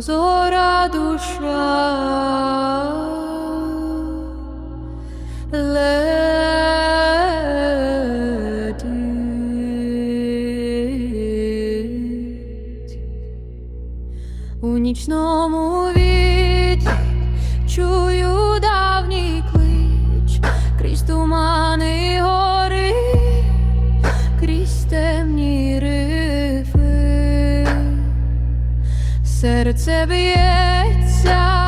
прозора душа. Серце б'ється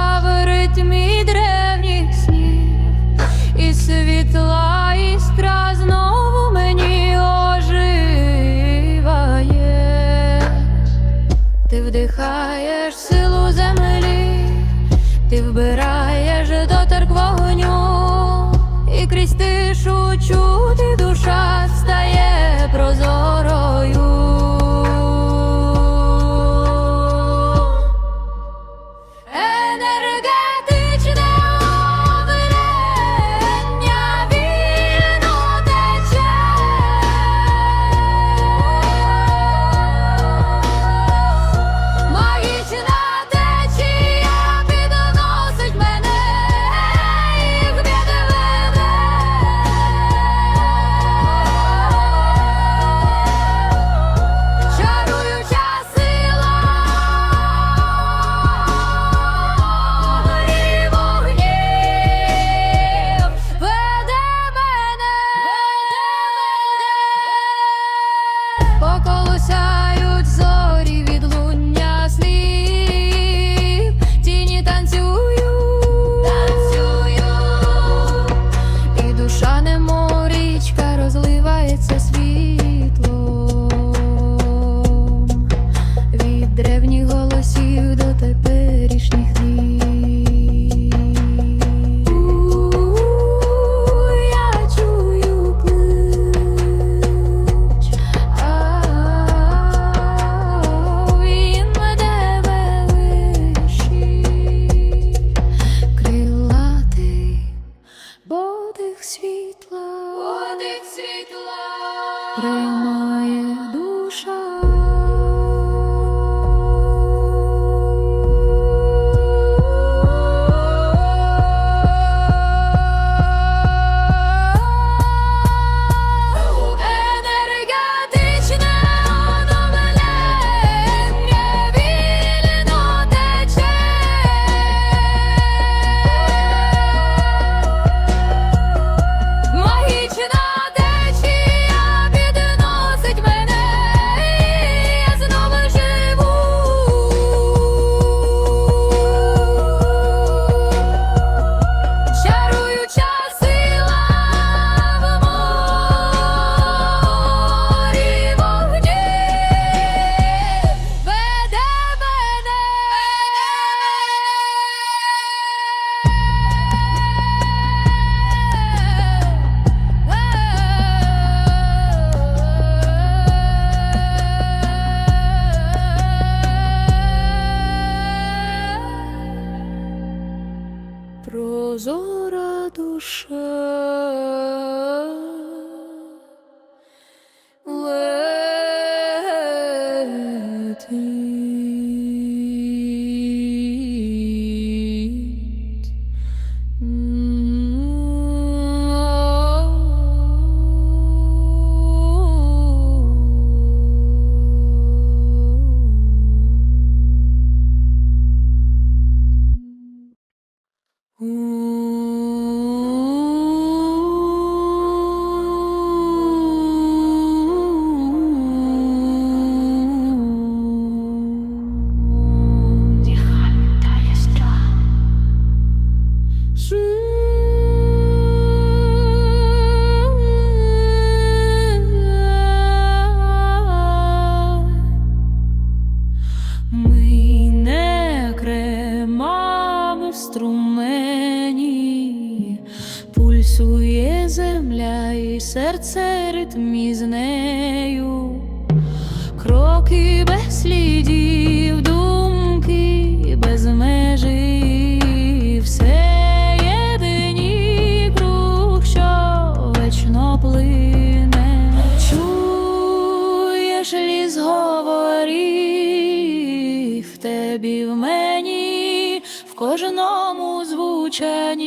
небі в мені, в кожному звучанні.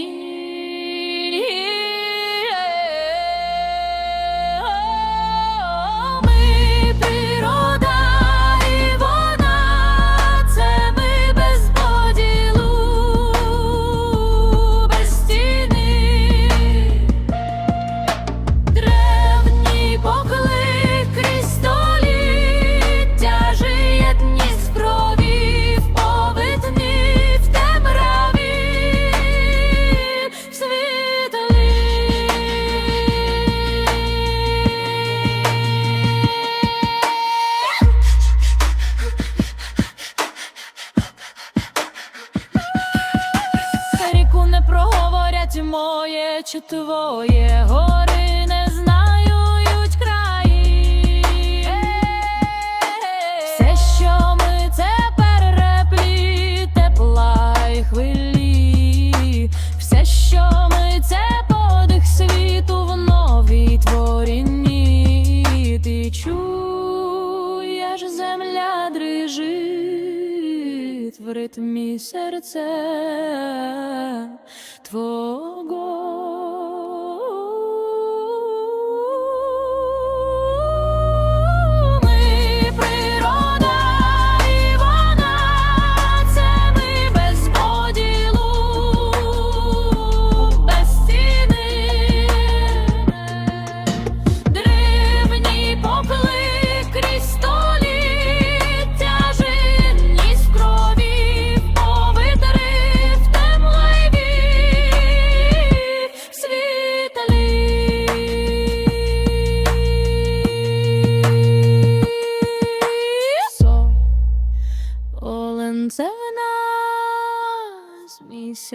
ритмі серця Твого.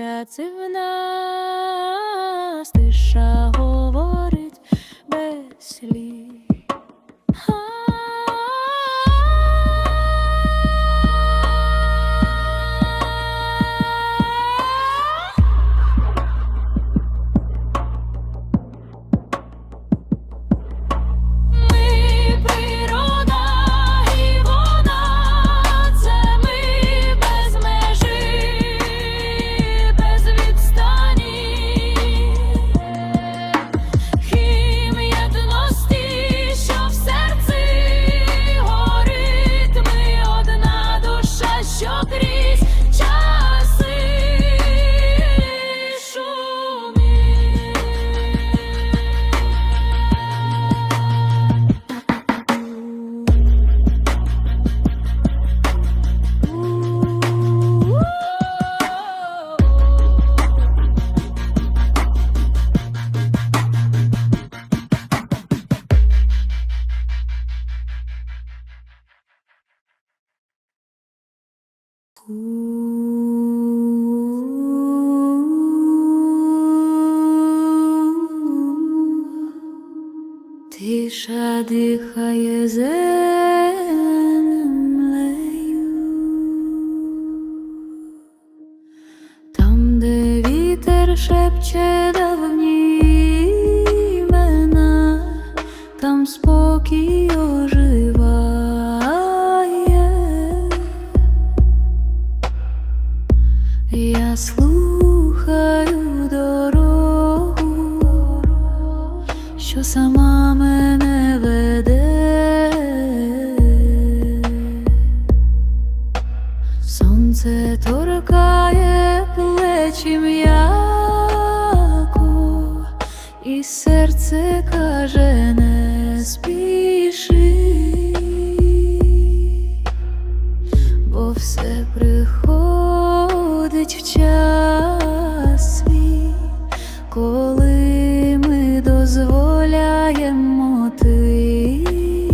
місяців на. душа дихає землю. плечі м'яку, і серце каже, не спіши, бо все приходить в час свій, коли ми дозволяємо тиші,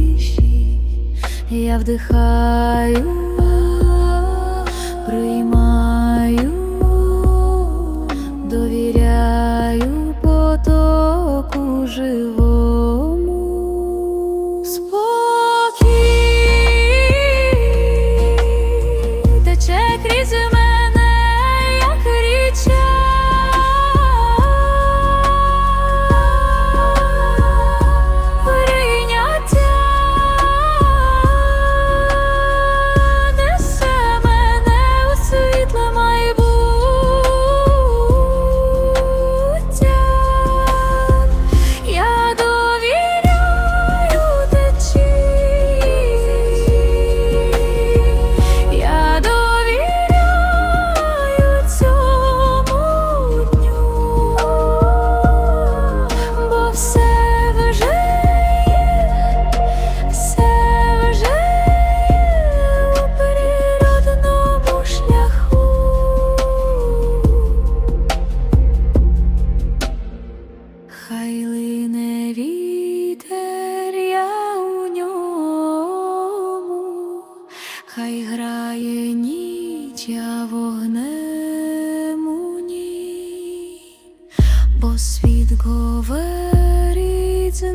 я вдихаю. року живому. Я вогнем бо світ говорить з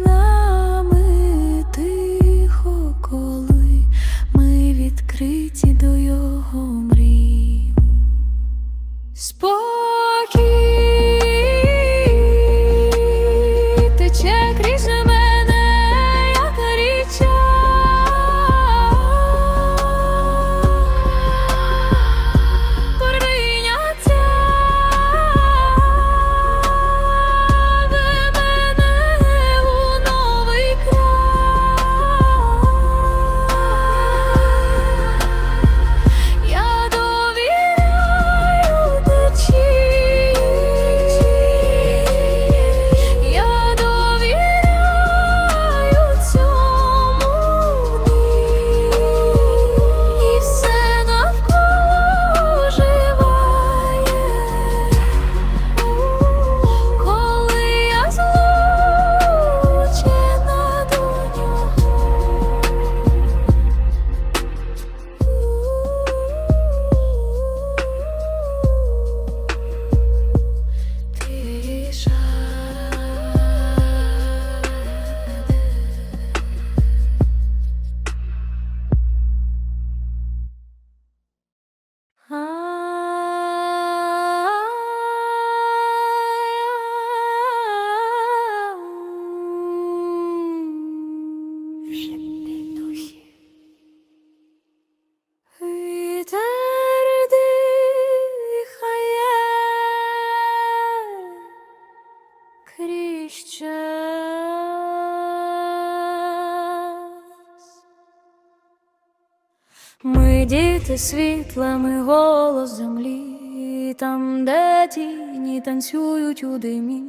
діти світла, ми голос землі, там, де тіні танцюють у димі,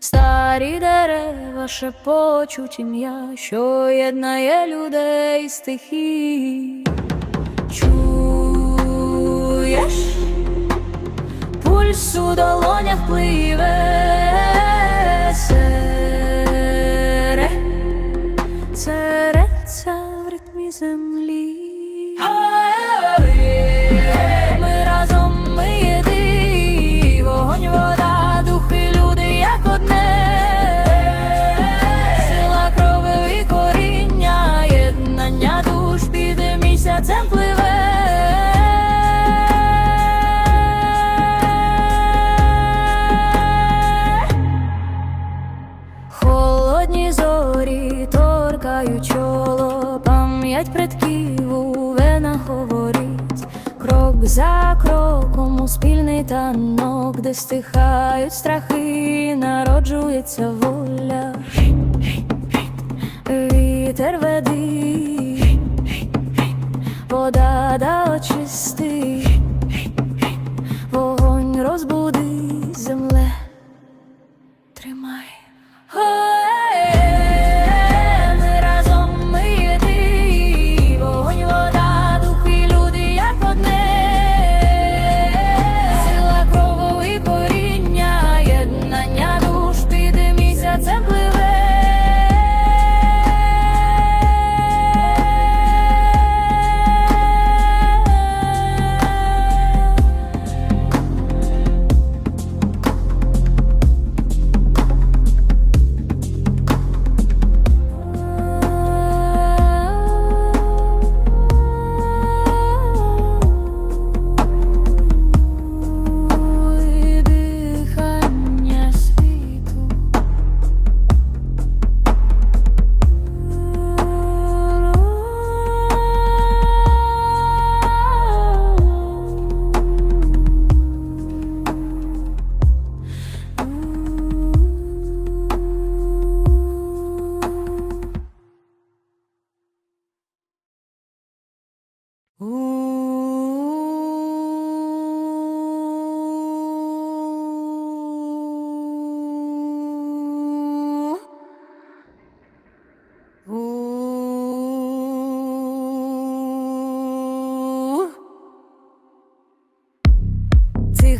старі дерева шепочуть ім'я, що єднає людей стихій. Чуєш? Пульс у долонях пливе пам'ять предків у венах говорить, крок за кроком у спільний танок, де стихають страхи, народжується воля. Вітер веди, вода да очисти, вогонь розбуди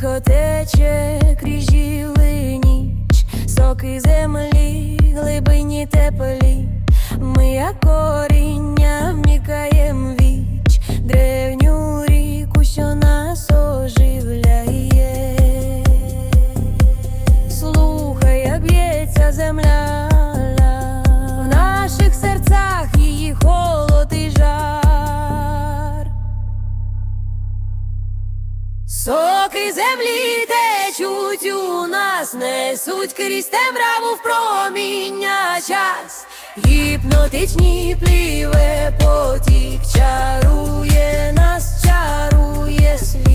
Тихо тече крізь жіли ніч, соки землі, глибині теплі, ми як коріння вмікаєм Соки землі течуть у нас, несуть крізь темряву в проміння час. Гіпнотичні пліве потік чарує нас, чарує світ.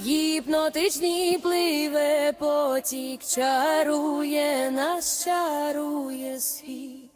Гіпнотичний пливе потік, чарує нас, чарує світ.